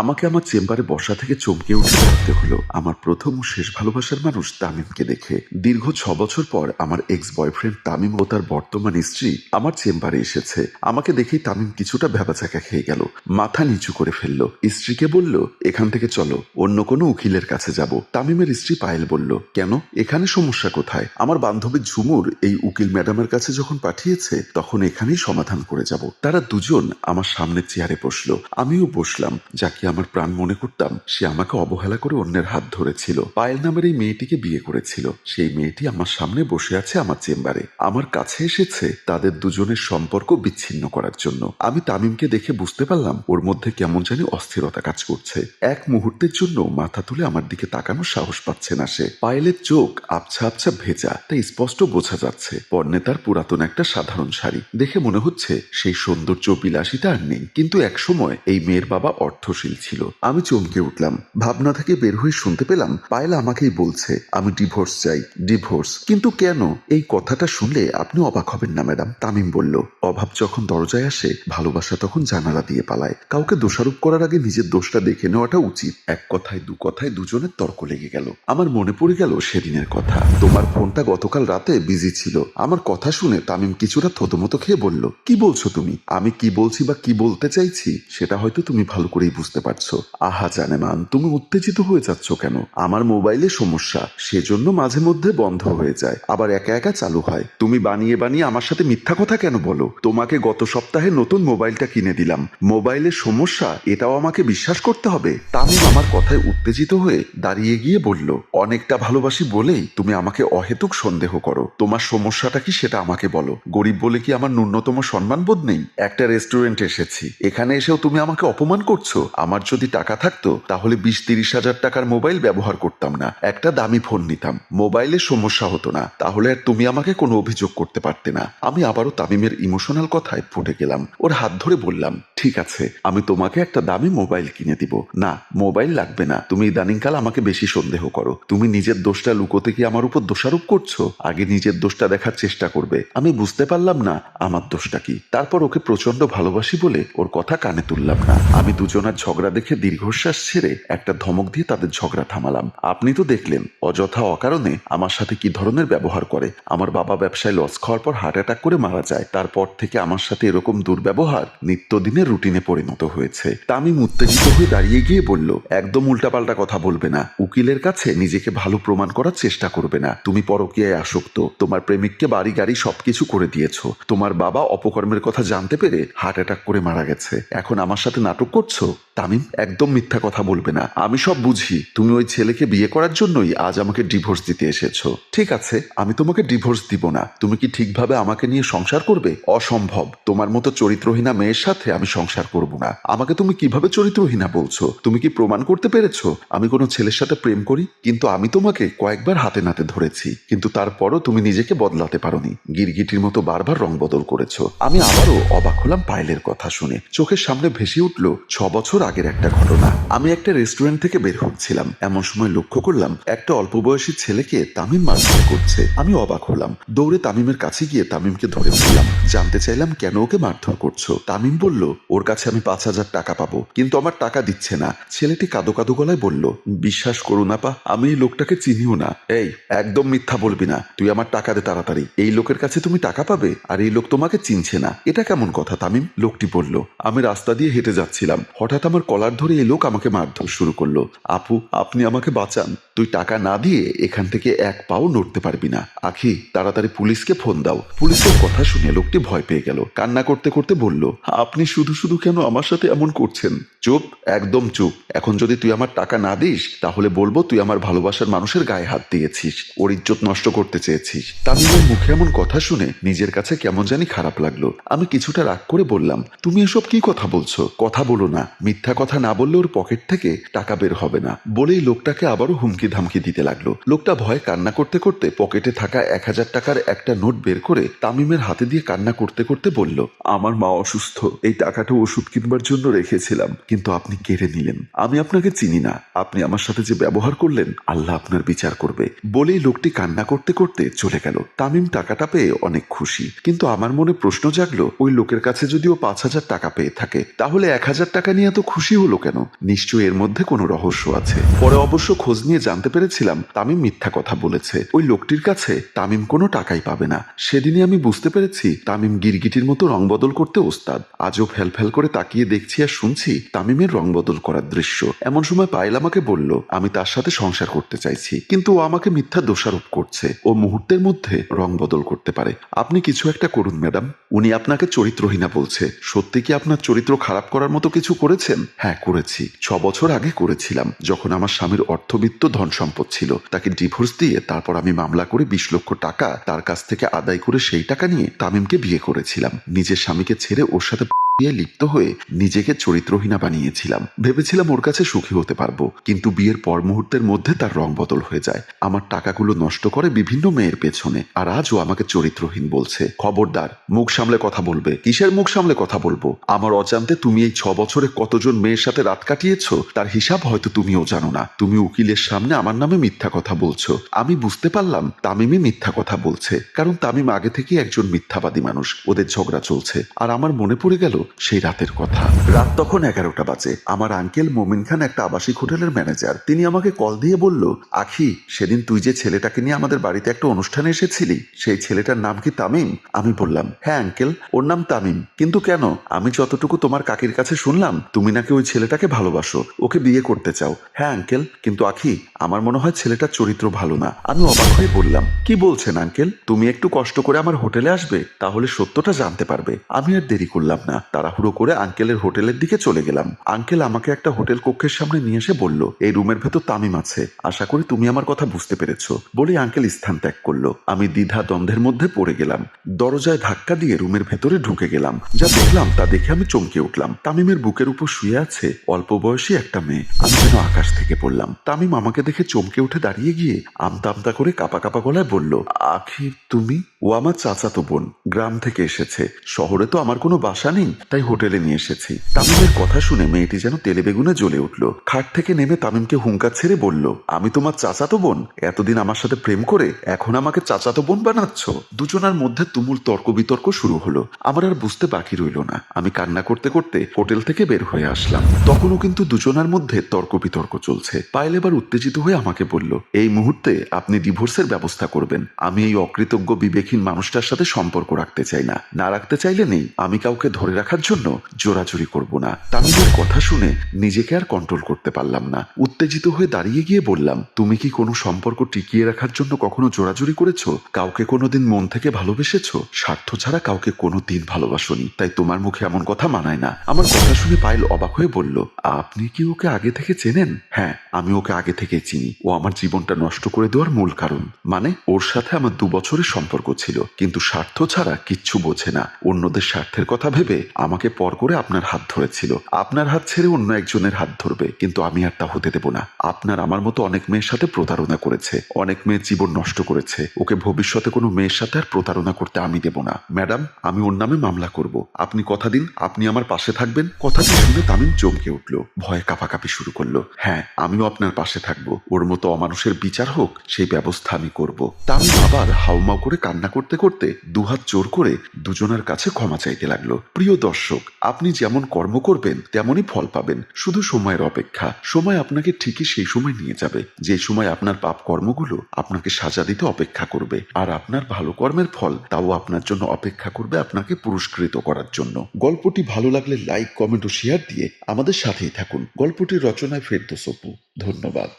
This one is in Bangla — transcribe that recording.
আমাকে আমার চেম্বারে বসা থেকে চমকে উঠে থাকতে হলো আমার প্রথম ও শেষ ভালোবাসার মানুষ তামিমকে দেখে। দীর্ঘ ছ বছর পর আমার এক্স বয়ফ্রেন্ড তামিম ও তার বর্তমান স্ত্রী আমার চেম্বারে এসেছে। আমাকে দেখেই তামিম কিছুটা ভেবাচাকা খেয়ে গেল, মাথা নিচু করে ফেলল। স্ত্রীকে বলল, এখান থেকে চলো, অন্য কোনো উকিলের কাছে যাব। তামিমের স্ত্রী পায়েল বলল, কেন? এখানে সমস্যা কোথায়? আমার বান্ধবী ঝুমুর এই উকিল ম্যাডামের কাছে যখন পাঠিয়েছে, তখন এখানেই সমাধান করে যাব। তারা দুজন আমার সামনে চেয়ারে বসল। আমিও বসলাম, যাকে আমার প্রাণ মনে করতাম সে আমাকে অবহেলা করে অন্যের হাত ধরেছিল। পায়েল নামের এই মেয়েটিকে বিয়ে করেছিল। সেই মেয়েটি আমার সামনে বসে আছে আমার চেম্বারে। আমার কাছে এসেছে তাদের দুজনের সম্পর্ক বিচ্ছিন্ন করার জন্য। আমি তামিমকে দেখে বুঝতে পারলাম ওর মধ্যে কেমন জানি অস্থিরতা কাজ করছে। এক মুহূর্তের জন্য মাথা তুলে আমার দিকে তাকানোর সাহস পাচ্ছে না সে। পায়েলের চোখ আবছা আবছা ভেজা, তাই স্পষ্ট বোঝা যাচ্ছে। পর্নে তার পুরাতন একটা সাধারণ শাড়ি। দেখে মনে হচ্ছে সেই সৌন্দর্য বিলাসিতা আর নেই। কিন্তু একসময় এই মেয়ের বাবা অর্থশীল ছিল। আমি চমকে উঠলাম। ভাবনা থেকে বের হয়ে শুনতে পেলাম, পায়েল আমাকেই বলছে, আমি ডিভোর্স চাই, ডিভোর্স। কিন্তু কেন? এই কথাটা শুনলে আপনি অবাক হবেন না, ম্যাডাম। তামিম বলল, অভাব যখন দরজায় আসে, ভালোবাসা তখন জানালা দিয়ে পালায়। কাউকে দোষারোপ করার আগে নিজের দোষটা দেখে নেওয়াটা উচিত। এক কথায়, দু কথায় দুজনের তর্ক লেগে গেল। আমার মনে পড়ে গেল সেদিনের কথা। তোমার ফোনটা গতকাল রাতে বিজি ছিল। আমার কথা শুনে তামিম কিছুটা থতমতো খেয়ে বলল, কি বলছো তুমি? আমি কি বলছি বা কি বলতে চাইছি? সেটা হয়তো তুমি ভালো করেই বুঝতে পারছ? আহা জানে মান, তুমি উত্তেজিত হয়ে যাচ্ছ কেন? আমার মোবাইলে সমস্যা, সেজন্য মাঝে মধ্যে বন্ধ হয়ে যায়, আবার একা একা চালু হয়। তুমি বানিয়ে বানিয়ে আমার সাথে মিথ্যা কথা কেন বলো? তোমাকে গত সপ্তাহে নতুন মোবাইলটা কিনে দিলাম। মোবাইলের সমস্যা, এটাও আমাকে বিশ্বাস করতে হবে। তামিম আমার কথায় উত্তেজিত হয়ে দাঁড়িয়ে গিয়ে বলল, অনেকটা ভালোবাসি বলেই তুমি আমাকে অহেতুক সন্দেহ করো। তোমার সমস্যাটা কি সেটা আমাকে বলো। গরিব বলে কি আমার ন্যূনতম সম্মানবোধ নেই? একটা রেস্টুরেন্টে এসেছি। এখানে এসেও তুমি আমাকে অপমান করছ। আমার যদি টাকা থাকতো, তাহলে বিশ তিরিশ হাজার টাকার মোবাইল ব্যবহার করতাম না। একটা দামি ফোন নিতাম। মোবাইলে সমস্যা হতো না। তাহলে আর তুমি আমাকে কোনো অভিযোগ করতে পারতে না। আমি আবারও তামিমের ইমোশনাল কথায় ফুটে গেলাম। ওর হাত ধরে বললাম, ঠিক আছে, আমি তোমাকে একটা দামি মোবাইল কিনে দিব। না, মোবাইল লাগবে না। তুমি ইদানিংকাল আমাকে বেশি সন্দেহ করো। তুমি নিজের দোষটা লুকোতে কি আমার উপর দোষারোপ করছ? আগে নিজের দোষটা দেখার চেষ্টা করবে। আমি বুঝতে পারলাম না, আমার দোষটা কি? তারপর ওকে প্রচণ্ড ভালোবাসি বলে ওর কথা কানে তুললাম না। আমি দুজনার দেখে দীর্ঘশ্বাস ছেড়ে একটা ধমক দিয়ে তাদের ঝগড়া থামালাম। আপনি তো দেখলেন, অযথা অকারণে আমার সাথে কি ধরনের ব্যবহার করে? আমার বাবা ব্যবসায় লস খাওয়ার পর হার্ট অ্যাটাক করে মারা যায়। তারপর থেকে আমার সাথে এরকম দুর্ব্যবহার নিত্যদিনের রুটিনে পরিণত হয়েছে। তা আমি উত্তেজিত হয়ে দাঁড়িয়ে গিয়ে বলল, একদম উল্টাপাল্টা কথা বলবে না। উকিলের কাছে নিজেকে ভালো প্রমাণ করার চেষ্টা করবে না। তুমি পরকীয়ায় আসক্ত। তোমার প্রেমিককে বাড়ি গাড়ি সবকিছু করে দিয়েছ। তোমার বাবা অপকর্মের কথা জানতে পেরে হার্ট অ্যাটাক করে মারা গেছে। এখন আমার সাথে নাটক করছ? তামিম, একদম মিথ্যা কথা বলবে না। আমি সব বুঝি। তুমি ওই ছেলেকে বিয়ে করার জন্যই আজ আমাকে ডিভোর্স দিতে এসেছ। ঠিক আছে, আমি তোমাকে ডিভোর্স দিব না। তুমি কি ঠিকভাবে আমাকে নিয়ে সংসার করবে? অসম্ভব। তোমার মতো চরিত্রহীনা মেয়ের সাথে আমি সংসার করব না। আমাকে তুমি কীভাবে চরিত্রহীনা বলছো? তুমি কি প্রমাণ করতে পেরেছ? আমি কোনো ছেলের সাথে প্রেম করি? কিন্তু আমি তোমাকে কয়েকবার হাতে নাতে ধরেছি। কিন্তু তারপরও তুমি নিজেকে বদলাতে পারোনি। গিরগিটির মতো বারবার রং বদল করেছ। আমি আবারও অবাক হলাম পায়েলের কথা শুনে। চোখের সামনে ভেসে উঠল, ছ বছর আগের একটা ঘটনা। আমি একটা রেস্টুরেন্ট থেকে বের হচ্ছিলাম। এমন সময় লক্ষ্য করলাম, একটা অল্প বয়সী ছেলেকে তামিম মারধর করছে। আমি অবাক হলাম। দৌড়ে তামিমের কাছে গিয়ে তামিমকে ধরে ফেললাম জানতে চাইলাম, কেন ওকে মারধর করছ? তামিম বলল, ওর কাছে আমি পাঁচ হাজার টাকা পাবো, কিন্তু আমার টাকা দিচ্ছে না। ছেলেটি কাদো কাদো গলায় বলল, বিশ্বাস করুন আপা আমি এই লোকটাকে চিনিও না। এই, একদম মিথ্যা বলবি না। তুই আমার টাকা দে তাড়াতাড়ি। এই লোকের কাছে তুমি টাকা পাবে, আর এই লোক তোমাকে চিনছে না। এটা কেমন কথা তামিম? লোকটি বলল, আমি রাস্তা দিয়ে হেঁটে যাচ্ছিলাম। হঠাৎ আমার কলার ধরে এই লোক আমাকে মারধর শুরু করল। আপু, আপনি আমাকে বাঁচান। তুই টাকা না দিয়ে এখান থেকে এক পাও নড়তে পারবি না। আখি, তাড়াতাড়ি পুলিশকে ফোন দাও। পুলিশের কথা শুনে লোকটি ভয় পেয়ে গেল। কান্না করতে করতে বলল, আপনি শুধু শুধু কেন আমার সাথে এমন করছেন? চুপ, একদম চুপ। এখন যদি তুই আমার টাকা না দিস, তাহলে বলব তুই আমার ভালোবাসার মানুষের গায়ে হাত দিয়েছিস, ওর ইজ্জত নষ্ট করতে চেয়েছিস। তামিমের মুখে এমন কথা শুনে নিজের কাছে কেমন জানি খারাপ লাগল। আমি কিছুটা রাগ করে বললাম, তুমি এসব কি কথা বলছো? কথা বলো না। মিথ্যা কথা না বললে ওর পকেট থেকে টাকা বের হবে না। বলেই লোকটাকে আবারও হুমকি ধামকি দিতে লাগল। লোকটা ভয়ে কান্না করতে করতে পকেটে থাকা এক হাজার টাকার একটা নোট বের করে তামিমের হাতে দিয়ে কান্না করতে করতে বলল, আমার মা অসুস্থ। এই টাকাটা ওষুধ কিনবার জন্য রেখেছিলাম, কিন্তু আপনি কেড়ে নিলেন। আমি আপনাকে চিনি না। আপনি আমার সাথে যে ব্যবহার করলেন, আল্লাহ আপনার বিচার করবে। বলেই লোকটি কান্না করতে করতে চলে গেল। তামিম টাকাটা পেয়ে অনেক খুশি। কিন্তু আমার মনে প্রশ্ন জাগলো, ওই লোকের কাছে যদিও পাঁচ হাজার টাকা পেয়ে থাকে, তাহলে এক হাজার টাকা নিয়ে এত খুশি হলো কেন? নিশ্চয়ই এর মধ্যে কোনো রহস্য আছে। পরে অবশ্য খোঁজ নিয়ে জানতে পেরেছিলাম, তামিম মিথ্যা কথা বলেছে। ওই লোকটির কাছে তামিম কোনো টাকাই পাবে না। সেদিনই আমি বুঝতে পেরেছি, তামিম গিরগিটির মতো রং বদল করতে ওস্তাদ। আজও ফেল ফেল করে তাকিয়ে দেখছি আর শুনছি, তামিমের রং বদল করার দৃশ্য। এমন সময় পায়েল আমাকে বলল, আমি তার সাথে সংসার করতে চাইছি, কিন্তু ও আমাকে মিথ্যা দোষারোপ করছে। ও মুহূর্তের মধ্যে রং বদল করতে পারে। আপনি কিছু একটা করুন, ম্যাডাম। উনি আপনাকে চরিত্রহীনা বলছে। সত্যি কি আপনার চরিত্র খারাপ করার মতো কিছু করেছেন? হ্যাঁ করেছি। ছ বছর আগে করেছিলাম, যখন আমার স্বামীর অর্থবিত্ত ধন সম্পদ ছিল। তাকে ডিভোর্স দিয়ে তারপর আমি মামলা করে বিশ লক্ষ টাকা তার কাছ থেকে আদায় করে সেই টাকা নিয়ে তামিমকে বিয়ে করেছিলাম। নিজের স্বামীকে ছেড়ে ওর সাথে বিয়ে লিপ্ত হয়ে নিজেকে চরিত্রহীনা বানিয়েছিলাম। ভেবেছিলাম ওর কাছে সুখী হতে পারব, কিন্তু বিয়ের পর মুহূর্তের মধ্যে তার রং বদল হয়ে যায়। আমার টাকাগুলো নষ্ট করে বিভিন্ন মেয়ের পেছনে, আর আজও আমাকে চরিত্রহীন বলছে। খবরদার, মুখ সামলে কথা বলবে। কিসের মুখ সামলে কথা বলব? আমার অজান্তে তুমি এই ছ বছরে কতজন মেয়ের সাথে রাত কাটিয়েছ? তার হিসাব হয়তো তুমিও জানো না। তুমি উকিলের সামনে আমার নামে মিথ্যা কথা বলছো। আমি বুঝতে পারলাম, তামিমই মিথ্যা কথা বলছে। কারণ তামিম আগে থেকে একজন মিথ্যাবাদী মানুষ। ওদের ঝগড়া চলছে। আর আমার মনে পড়ে গেল সেই রাতের কথা। রাত তখন এগারোটা বাজে। আমার আঙ্কেল মোমিন খান একটা আবাসিক হোটেলের ম্যানেজার। তিনি আমাকে কল দিয়ে বলল, আখি, সেদিন তুই যে ছেলেটাকে নিয়ে আমাদের বাড়িতে একটা অনুষ্ঠানে এসেছিলি, সেই ছেলেটার নাম কি তামিম? আমি বললাম হ্যাঁ আঙ্কেল, ওর নাম তামিম। কিন্তু কেন? আমি যতটুকু তোমার কাকির কাছে শুনলাম, তুমি নাকি ওই ছেলেটাকে ভালোবাসো। ওকে বিয়ে করতে চাও। হ্যাঁ আঙ্কেল, কিন্তু আখি, আমার মনে হয় ছেলেটার চরিত্র ভালো না। আমি অবাক হয়ে বললাম, কি বলছেন আঙ্কেল? তুমি একটু কষ্ট করে আমার হোটেলে আসবে, তাহলে সত্যটা জানতে পারবে। আমি আর দেরি করলাম না। তাড়াহুড়ো করে আঙ্কেলের হোটেলের দিকে চলে গেলাম। আঙ্কেল আমাকে একটা হোটেল কক্ষের সামনে নিয়ে এসে বলল, এই রুমের ভেতর তামিম আছে। আশা করি তুমি আমার কথা বুঝতে পেরেছ। বলে আঙ্কেল স্থান ত্যাগ করল। আমি দ্বিধা দ্বন্দ্বের মধ্যে পড়ে গেলাম। দরজায় ধাক্কা দিয়ে রুমের ভেতরে ঢুকে গেলাম। যা দেখলাম তা দেখে আমি চমকে উঠলাম। তামিমের বুকের উপর শুয়ে আছে অল্প বয়সী একটা মেয়ে। আমি যেন আকাশ থেকে পড়লাম। তামিম আমাকে দেখে চমকে উঠে দাঁড়িয়ে গিয়ে আমতা আমতা করে কাপা কাপা গলায় বলল আখি তুমি? ও আমার চাচাতো বোন। গ্রাম থেকে এসেছে। শহরে তো আমার কোনো বাসা নেই। তাই হোটেলে নিয়ে এসেছি। তামিমের কথা শুনে মেয়েটি যেন তেলে বেগুনে জ্বলে উঠল। খাট থেকে নেমে তামিমকে হুঙ্কার ছেড়ে বলল, আমি তোমার চাচাতো বোন। এতদিন আমার সাথে প্রেম করে এখন আমাকে চাচাতো বোন বানাচ্ছ? দুজনার মধ্যে তুমুল তর্ক বিতর্ক শুরু হলো। আমার আর বুঝতে বাকি রইল না। আমি কান্না করতে করতে হোটেল থেকে বের হয়ে আসলাম। তখনও কিন্তু দুজনার মধ্যে তর্ক বিতর্ক চলছে। পায়েল এবার উত্তেজিত হয়ে আমাকে বলল, এই মুহূর্তে আপনি ডিভোর্সের ব্যবস্থা করবেন। আমি এই অকৃতজ্ঞ বিবেকহীন মানুষটার সাথে সম্পর্ক রাখতে চাই না। না রাখতে চাইলে নেই। আমি কাউকে ধরে রাখার জন্য জোরাজুরি করব না। তামিমের কথা শুনে নিজেকে আর কন্ট্রোল করতে পারলাম না। উত্তেজিত হয়ে দাঁড়িয়ে গিয়ে বললাম, তুমি কি কোনো সম্পর্ক টিকিয়ে রাখার জন্য কখনো জোরাজুরি করেছ? কাউকে কোনোদিন মন থেকে ভালোবেসেছো? স্বার্থ ছাড়া কাউকে কোনো দিন ভালোবাসনি। তাই তোমার মুখে এমন কথা মানায় না। আমার কথা শুনে পায়েল অবাক হয়ে বলল, আপনি কি ওকে আগে থেকে চেনেন? হ্যাঁ আমি ওকে আগে থেকে চিনি। ও আমার জীবনটা নষ্ট করে দেওয়ার মূল কারণ। মানে ওর সাথে আমার দু বছরের সম্পর্ক ছিল। কিন্তু স্বার্থ ছাড়া কিচ্ছু বোঝে না। অন্যদের স্বার্থের কথা ভেবে আমাকে পর করে আপনার হাত ধরেছিল। আপনার হাত ছেড়ে অন্য একজনের হাত ধরবে, কিন্তু আমি আর তা হতে দেব না। আপনার আমার মতো অনেক মেয়ের সাথে প্রতারণা করেছে। অনেক মেয়ের জীবন নষ্ট করেছে। ওকে ভবিষ্যতে কোনো মেয়ের সাথে আর প্রতারণা করতে আমি দেব না। ম্যাডাম, আমি ওর নামে মামলা করব। আপনি কথা দিন, আপনি আমার পাশে থাকবেন। কথাটি শুনে তামিম চমকে উঠল। ভয়ে কাঁপাকাঁপি শুরু করল। হ্যাঁ আমিও আপনার পাশে থাকব। ওর মতো অমানুষের বিচার হোক, সেই ব্যবস্থা আমি করব। তামিম আবার হাউমাউ করে কান্না করতে করতে দুহাত জোর করে দুজনের কাছে ক্ষমা চাইতে লাগল। প্রিয় দর্শক, আপনি যেমন কর্ম করবেন, তেমনই ফল পাবেন। শুধু সময়ের অপেক্ষা। সময় আপনাকে ঠিকই সেই সময় নিয়ে যাবে। যে সময় আপনার পাপ কর্মগুলো আপনাকে সাজা দিতে অপেক্ষা করবে। আর আপনার ভালো কর্মের ফল তাও আপনার জন্য অপেক্ষা করবে আপনাকে পুরস্কৃত করার জন্য। গল্পটি ভালো লাগলে লাইক, কমেন্ট ও শেয়ার দিয়ে আমাদের সাথেই থাকুন। গল্পটির রচনায় ফেরদোস অপু। ধন্যবাদ।